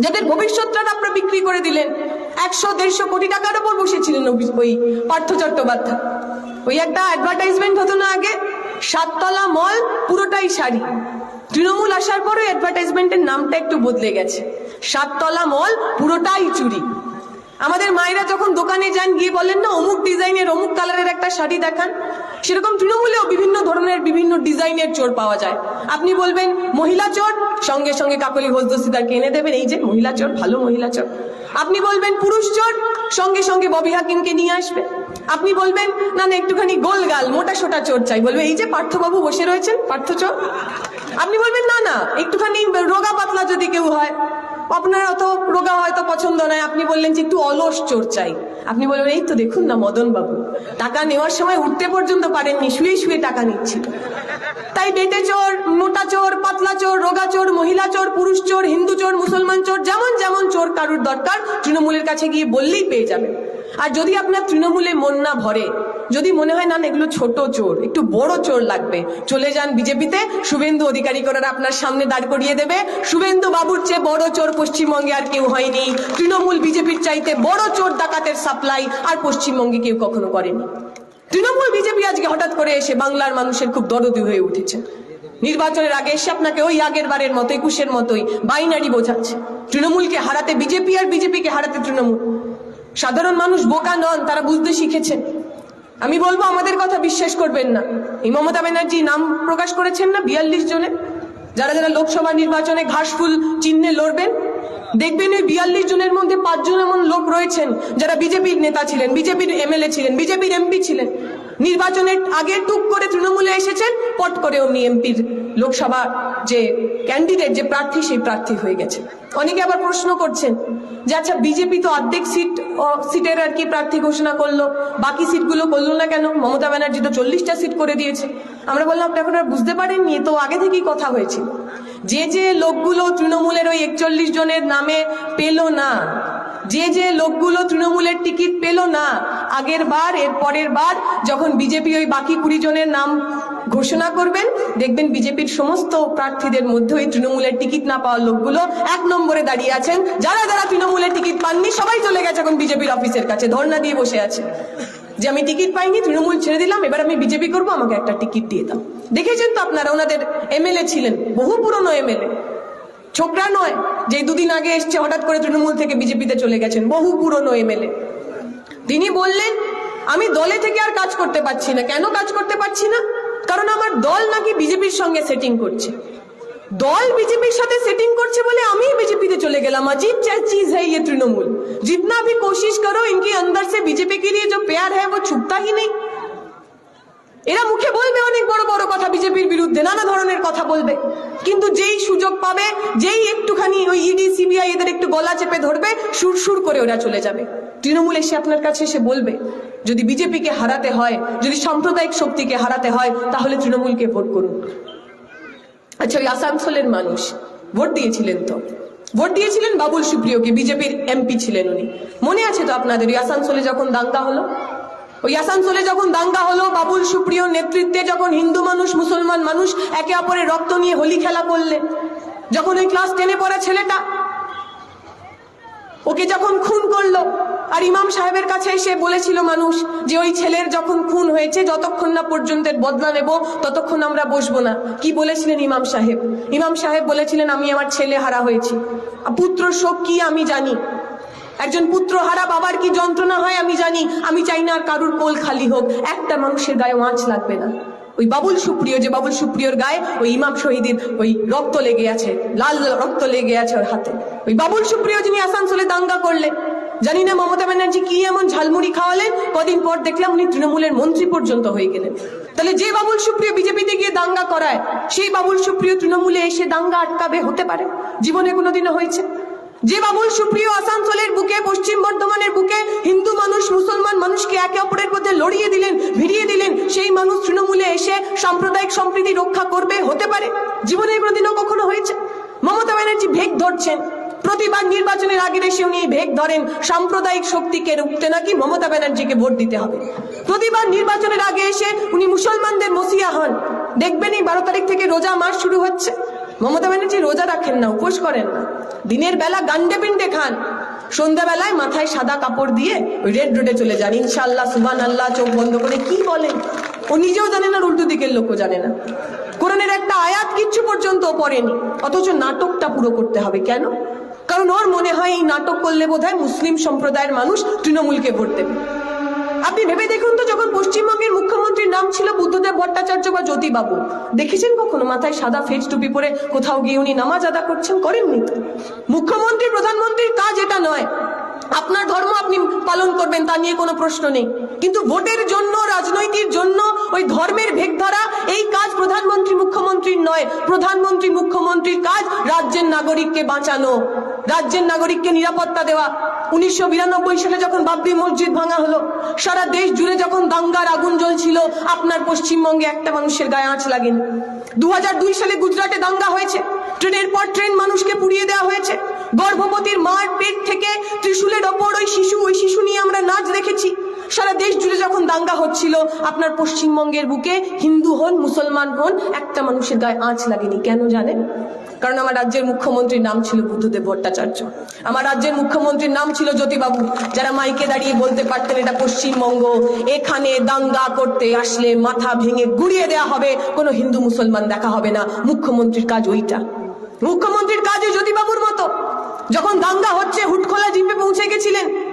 যাদের ভবিষ্যৎটা আপনারা বিক্রি করে দিলেন। একশো, দেড়শো কোটি টাকার উপর বসেছিলেন ওই- ওই পার্থ চট্টোপাধ্যায়। ওই একটা অ্যাডভার্টাইজমেন্ট হতো না আগে, সাততলা মল পুরোটাই শাড়ি। তৃণমূল আসার পরে অ্যাডভার্টাইজমেন্টের নামটা একটু বদলে গেছে। সাততলা মল পুরোটাই চুরি আমাদের মায়েরা যখন দোকানে যান, গিয়ে বলেন, না, অমুক ডিজাইনের, অমুক কালারের একটা শাড়ি দেখান। সেরকম তৃণমূলেও বিভিন্ন ধরনের, বিভিন্ন ডিজাইনের চোর পাওয়া যায়। আপনি বলবেন, মহিলা চোর? সঙ্গে সঙ্গে কাকলি হোসদস্তিদারকে এনে দেবেন, এই যে, মহিলা চোর, ভালো মহিলা চোর। আপনি বলবেন, পুরুষ চোর? সঙ্গে সঙ্গে ববি হাকিমকে নিয়ে আসবে। আপনি বলবেন, না না, একটুখানি গোলগাল মোটা সোটা চোর চাই। বলবে, এই যে, পার্থবাবু বসে রয়েছেন, পার্থ চোর? আপনি বলবেন, না না, একটুখানি রোগা পাতলা যদি কেউ হয়। আপনার অত রোগা হয়তো পছন্দ নয়। আপনি বললেন যে একটু অলস চোর চাই। আপনি বললেন, এই তো দেখুন না মদন বাবু টাকা নেওয়ার সময় উঠতে পর্যন্ত পারেননি শুয়ে শুয়ে টাকা নিচ্ছিল। তাই বেটে চোর, মোটা চোর, পাতলা চোর, রোগা চোর, মহিলা চোর, পুরুষ চোর, হিন্দু চোর, মুসলমান চোর, যেমন যেমন চোর কারুর দরকার, তৃণমূলের কাছে গিয়ে বললেই পেয়ে যাবে আর যদি আপনার তৃণমূলে মন না ভরে, যদি মনে হয়, না এগুলো ছোট চোর, একটু বড় চোর লাগবে। চলে যান বিজেপিতে, শুভেন্দু অধিকারী করার আপনার সামনে দাঁড় করিয়ে দেবে। শুভেন্দু বাবুর চেয়ে বড় চোর পশ্চিমবঙ্গে আর কেউ হয়নি। তৃণমূল বিজেপির চাইতে বড় চোর ডাকাতের সাপ্লাই আর পশ্চিমবঙ্গে কেউ কখনো করেনি। তৃণমূল বিজেপি আজকে হঠাৎ করে এসে বাংলার মানুষের খুব দরদি হয়ে উঠেছে। নির্বাচনের আগে এসে আপনাকে ওই আগের বারের মতো, একুশের মতোই বাইনারি বোঝাচ্ছে। তৃণমূলকে হারাতে, বিজেপি আর বিজেপিকে হারাতে তৃণমূল। সাধারণ মানুষ বোকা নন, তারা বুঝতে শিখেছেন। আমি বলব, আমাদের কথা বিশ্বাস করবেন না। এই মমতা ব্যানার্জি নাম প্রকাশ করেছেন না বিয়াল্লিশ জনে? যারা যারা লোকসভা নির্বাচনে ঘাসফুল চিহ্নে লড়বেন, দেখবেন ওই বিয়াল্লিশ জনের মধ্যে পাঁচজন এমন লোক রয়েছেন, যারা বিজেপির নেতা ছিলেন, বিজেপির এমএলএ ছিলেন, বিজেপির এমপি ছিলেন। নির্বাচনের আগে টুক করে তৃণমূলে এসেছেন, পট করে অমনি এমপির। লোকসভা যে ক্যান্ডিডেট যে প্রার্থী, সেই প্রার্থী হয়ে গেছে। অনেকে আবার প্রশ্ন করছেন যে আচ্ছা বিজেপি তো অর্ধেক সিট সিটের আর কি প্রার্থী ঘোষণা করল, বাকি সিটগুলো করল না কেন? মমতা ব্যানার্জি তো চল্লিশটা সিট করে দিয়েছে। আমরা বললাম, আপনি এখন আর বুঝতে পারেননি, তো আগে থেকেই কথা হয়েছিল। যে যে লোকগুলো তৃণমূলের ওই একচল্লিশ জনের নামে পেল না যে যে লোকগুলো তৃণমূলের টিকিট পেল না, আগের বার, এর পরের বার, যখন বিজেপি ওই বাকি কুড়ি জনের নাম ঘোষণা করবেন, দেখবেন বিজেপির সমস্ত প্রার্থীদের মধ্যে ওই তৃণমূলের টিকিট না পাওয়ার লোকগুলো এক নম্বরে দাঁড়িয়ে আছেন। যারা যারা তৃণমূলের টিকিট পাননি, সবাই চলে গেছে এখন বিজেপির অফিসের কাছে, ধর্ণা দিয়ে বসে আছে। যে আমি টিকিট পাইনি, তৃণমূল ছেড়ে দিলাম, এবার আমি বিজেপি করব, আমাকে একটা টিকিট দিয়ে দাও। দেখেছেন তো আপনারা, ওনাদের এমএলএ ছিলেন, বহু পুরনো এমএলএ। ছোকরা নয় যে দুদিন আগে এসছে, হঠাৎ করে তৃণমূল থেকে বিজেপিতে চলে গেছেন, বহু পুরনো এমএলএ। তিনি বললেন, আমি দলে থেকে আর কাজ করতে পারছি না। কেন কাজ করতে পারছি না? কারণ আমার দল নাকি বিজেপির সঙ্গে সেটিং করছে। দল বিজেপির সাথে সেটিং করছে বলে আমি বিজেপিতে চলে গেলাম। অজিত চাই চিজ হ্যাঁ ये তৃণমূল। জিতনা भी কোশিশ করো, ইনকি अंदर সে बीजेपी के যে जो प्यार है वो নেই। এরা মুখে বলবে অনেক বড় বড় কথা বিজেপির বিরুদ্ধে, নানা ধরনের কথা বলবে। কিন্তু যেই সুযোগ পাবে, যেই একটুখানি ওই ইডি সিবিআই এদের একটু গলা চেপে ধরবে, সুর সুর করে ওরা চলে যাবে। তৃণমূল এসে আপনার কাছে এসে বলবে, যদি বিজেপিকে হারাতে হয়, যদি সাম্প্রদায়িক শক্তিকে হারাতে হয়, তাহলে তৃণমূলকে ভোট করুন। আচ্ছা ওই আসানসোলের মানুষ, ভোট দিয়েছিলেন তো? ভোট দিয়েছিলেন বাবুল সুপ্রিয়কে, বিজেপির এমপি ছিলেন উনি। মনে আছে তো আপনাদের, ওই আসানসোলে যখন দাঙ্গা হলো? ওই আসানসোলে যখন দাঙ্গা হলো, বাবুল সুপ্রিয় নেতৃত্বে যখন হিন্দু মানুষ, মুসলমান মানুষ একে অপরের রক্ত নিয়ে হোলি খেলা করলেন যখন ওই ক্লাস টেনে পড়া ছেলেটা ওকে যখন খুন করল, আর ইমাম সাহেবের কাছে এসে বলেছিল মানুষ যে ওই ছেলের যখন খুন হয়েছে, যতক্ষণ না পর্যন্ত বদলা নেব, ততক্ষণ আমরা বসবো না। কি বলেছিলেন ইমাম সাহেব? ইমাম সাহেব বলেছিলেন, আমি আমার ছেলে হারা হয়েছি। পুত্র শোক কি আমি জানি? একজন পুত্র হারা বাবার কি যন্ত্রণা হয় আমি জানি। আমি চাই না আর কারুর কোল খালি হোক। একটা মানুষের গায়ে মাছ লাগবে না। ওই বাবুল সুপ্রিয়, যে বাবুল সুপ্রিয়র গায়ে ওই ইমাম শহীদের ওই রক্ত লেগে আছে, লাল রক্ত লেগে আছে ওর হাতে। ওই বাবুল সুপ্রিয় যিনি আসানসোলে দাঙ্গা করলেন, জানি না মমতা ব্যানার্জি কি এমন ঝালমুড়ি খাওয়ালেন, কদিন পর দেখলাম উনি তৃণমূলের মন্ত্রী পর্যন্ত হয়ে গেলেন। তাহলে যে বাবুল সুপ্রিয় বিজেপিতে গিয়ে দাঙ্গা করায়, সেই বাবুল সুপ্রিয় তৃণমূলে এসে দাঙ্গা আটকাবে হতে পারে? জীবনে কোনোদিনও হয়েছে? যে বাবুল সুপ্রিয় আসানসোলের বুকে, পশ্চিম বর্ধমানের বুকে হিন্দু মানুষ, মুসলমান মানুষকে একে অপরের মধ্যে লড়িয়ে দিলেন, ভিড়িয়ে দিলেন, সেই মানুষ তৃণমূলে এসে সাম্প্রদায়িক সম্প্রীতি রক্ষা করবে, হতে পারে। জীবনে কোনোদিনও কখনো হয়েছে? মমতা ব্যানার্জি ভেগ ধরছেন। প্রতিবার নির্বাচনের আগে এসে উনি ভেগ ধরেন, সাম্প্রদায়িক শক্তিকে রুখতে নাকি মমতা ব্যানার্জিকে ভোট দিতে হবে। প্রতিবার নির্বাচনের আগে এসে উনি মুসলমানদের মসিয়া হন। দেখবেন এই বারো তারিখ থেকে রোজা মাস শুরু হচ্ছে। মমতা ব্যানার্জি রোজা রাখেন না, উপোস করেন না। দিনের বেলা গান্ডে পিন্ডে খান। সন্ধ্যাবেলায় মাথায় সাদা কাপড় দিয়ে ওই রেড রোডে চলে যান। ইনশাল্লাহ সুবান আল্লাহ চোখ বন্ধ করে কি বলেন? ও নিজেও জানে না উল্টো দিকের লোকও জানে না। কোরআনের একটা আয়াত কিচ্ছু পর্যন্ত পড়েনি। অথচ নাটকটা পুরো করতে হবে কেন? কারণ ওর মনে হয় এই নাটক করলে বোধহয় মুসলিম সম্প্রদায়ের মানুষ তৃণমূলকে ভোট দেবে। আপনি ভেবে দেখুন তো, যখন পশ্চিমবঙ্গের মুখ্যমন্ত্রীর নাম ছিল বুদ্ধদেব ভট্টাচার্য বা জ্যোতিবাবু, দেখেছেন কখনো মাথায় সাদা ফেজ টুপি পরে কোথাও গিয়ে উনি নামাজ আদা করছেন? করেননি তো। মুখ্যমন্ত্রী, প্রধানমন্ত্রীর কাজ এটা নয়। আপনার ধর্ম আপনি পালন করবেন, তা নিয়ে কোনো প্রশ্ন নেই। কিন্তু ভোটের জন্য, রাজনৈতিক জন্য, ওই ধর্মের ভেগ ধরা এই কাজ প্রধানমন্ত্রী, মুখ্যমন্ত্রীর নয়। প্রধানমন্ত্রী, মুখ্যমন্ত্রীর কাজ রাজ্যের নাগরিককে বাঁচানো, রাজ্যের নাগরিককে নিরাপত্তা দেওয়া। উনিশশো বিরানব্বই সালে যখন বাবরি মসজিদ ভাঙা হলো, সারা দেশ জুড়ে যখন দাঙ্গার আগুন জ্বলছিল, আপনার পশ্চিমবঙ্গে একটা মানুষের গায়ে আঁচ লাগেনি। দু সালে গুজরাটে দাঙ্গা হয়েছে। ট্রেনের পর ট্রেন মানুষকে পুড়িয়ে দেওয়া হয়েছে। গর্ভবতীর মার পেট থেকে ত্রিশূলের ওপর ওই শিশু ওই শিশু নিয়ে আমরা নাচ দেখেছি। সারা দেশ জুড়ে যখন দাঙ্গা হচ্ছিল, আপনার পশ্চিমবঙ্গের বুকে হিন্দু হন, মুসলমান হন, একটা মানুষের গায়ে আঁচ লাগেনি। কেন জানেন? কারণ আমার রাজ্যের মুখ্যমন্ত্রীর নাম ছিল বুদ্ধদেব ভট্টাচার্য। আমার রাজ্যের মুখ্যমন্ত্রীর নাম ছিল জ্যোতিবাবু। যারা মাইকে দাঁড়িয়ে বলতে পারতেন এটা পশ্চিমবঙ্গ, এখানে দাঙ্গা করতে আসলে মাথা ভেঙে গুড়িয়ে দেওয়া হবে, কোনো হিন্দু মুসলমান দেখা হবে না। মুখ্যমন্ত্রীর কাজ ওইটা। মুখ্যমন্ত্রীর কাজ জ্যোতিবাবুর মতো। যখন দাঙ্গা হচ্ছে, হুটখোলা জিপে পৌঁছে গেছিলেন।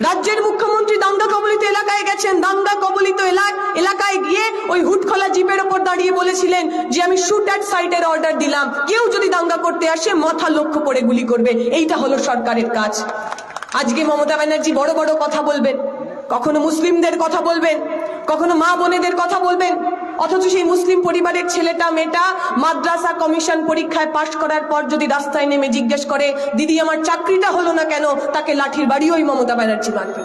রাজ্যের মুখ্যমন্ত্রী দাঙ্গা কবলিত এলাকায় গেছেন দাঙ্গা কবলিত এলাক- এলাকায় গিয়ে ওই হুটখোলা জিপের ওপর দাঁড়িয়ে বলেছিলেন যে আমি শুট অ্যাট সাইটের অর্ডার দিলাম। কেউ যদি দাঙ্গা করতে আসে, মাথা লক্ষ্য করে গুলি করবে। এইটা হলো সরকারের কাজ। আজকে মমতা ব্যানার্জি বড় বড় কথা বলবেন, কখনো মুসলিমদের কথা বলবেন, কখনো মা বোনেদের কথা বলবেন, অথচ সেই মুসলিম পরিবারের ছেলেটা, মেয়েটা মাদ্রাসা কমিশন পরীক্ষায় পাশ করার পর যদি রাস্তায় নেমে জিজ্ঞেস করে, দিদি, আমার চাকরিটা হলো না কেন? তাকে লাঠির বাড়ি ওই মমতা ব্যানার্জি মারবে।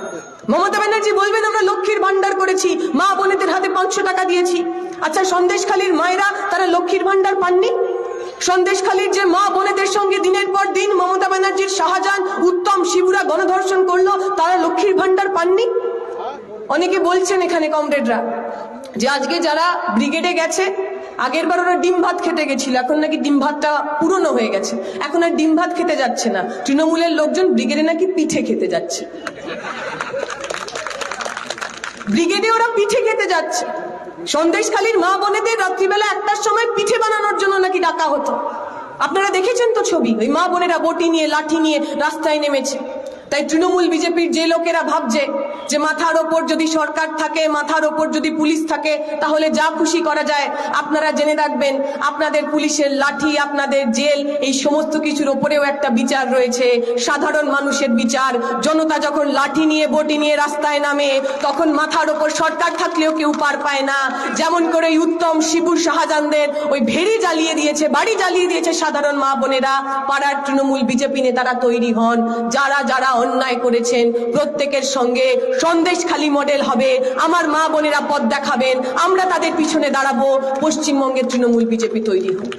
মমতা ব্যানার্জি বলবেন, আমরা লক্ষ্মীর ভান্ডার করেছি। মা বোনেদের হাতে পাঁচশো টাকা দিয়েছি। আচ্ছা সন্দেশখালীর মায়েরা, তারা লক্ষ্মীর ভান্ডার পাননি? সন্দেশখালীর যে মা বোনেদের সঙ্গে দিনের পর দিন মমতা ব্যানার্জির শাহজাহান, উত্তম শিবুরা গণধর্ষণ করল, তারা লক্ষ্মীর ভান্ডার পাননি? অনেকে বলছেন এখানে কমরেডরা যে আজকে যারা ব্রিগেডে গেছে, আগের বার ওরা ডিম ভাত খেতে গেছিল, এখন নাকি ডিম ভাতটা পুরনো হয়ে গেছে। এখন আর ডিম ভাত খেতে যাচ্ছে না। তৃণমূলের লোকজন ব্রিগেডে নাকি পিঠে খেতে যাচ্ছে। ব্রিগেডে ওরা পিঠে খেতে যাচ্ছে। সন্দেশখালীর মা বোনেদের রাত্রিবেলা একটার সময় পিঠে বানানোর জন্য নাকি ডাকা হতো। আপনারা দেখেছেন তো ছবি? ওই মা বোনেরা বটি নিয়ে, লাঠি নিয়ে রাস্তায় নেমেছে। তাই তৃণমূল বিজেপির যে লোকেরা ভাবছে যে মাথার ওপর যদি সরকার থাকে, মাথার ওপর যদি পুলিশ থাকে, তাহলে যা খুশি করা যায়। আপনারা জেনে রাখবেন, আপনাদের পুলিশের লাঠি, আপনাদের জেল, এই সমস্ত কিছুর ওপরেও একটা বিচার রয়েছে। সাধারণ মানুষের বিচার। জনতা যখন লাঠি নিয়ে, বটি নিয়ে রাস্তায় নামে, তখন মাথার ওপর সরকার থাকলেও কেউ পার পায় না। যেমন করে উত্তম শিবুর শাহজাহানদের ওই ভেড়ি জ্বালিয়ে দিয়েছে, বাড়ি জ্বালিয়ে দিয়েছে সাধারণ মা বোনেরা। পাড়ার তৃণমূল বিজেপি নেতারা তৈরি হন। যারা যারা অন্যায় করেছেন। প্রত্যেকের সঙ্গে সন্দেশ খালি মডেল হবে। আমার মা বোনেরা পথ দেখাবেন। আমরা তাদের পিছনে দাঁড়াবো। পশ্চিমবঙ্গের তৃণমূল বিজেপি তৈরি হোক।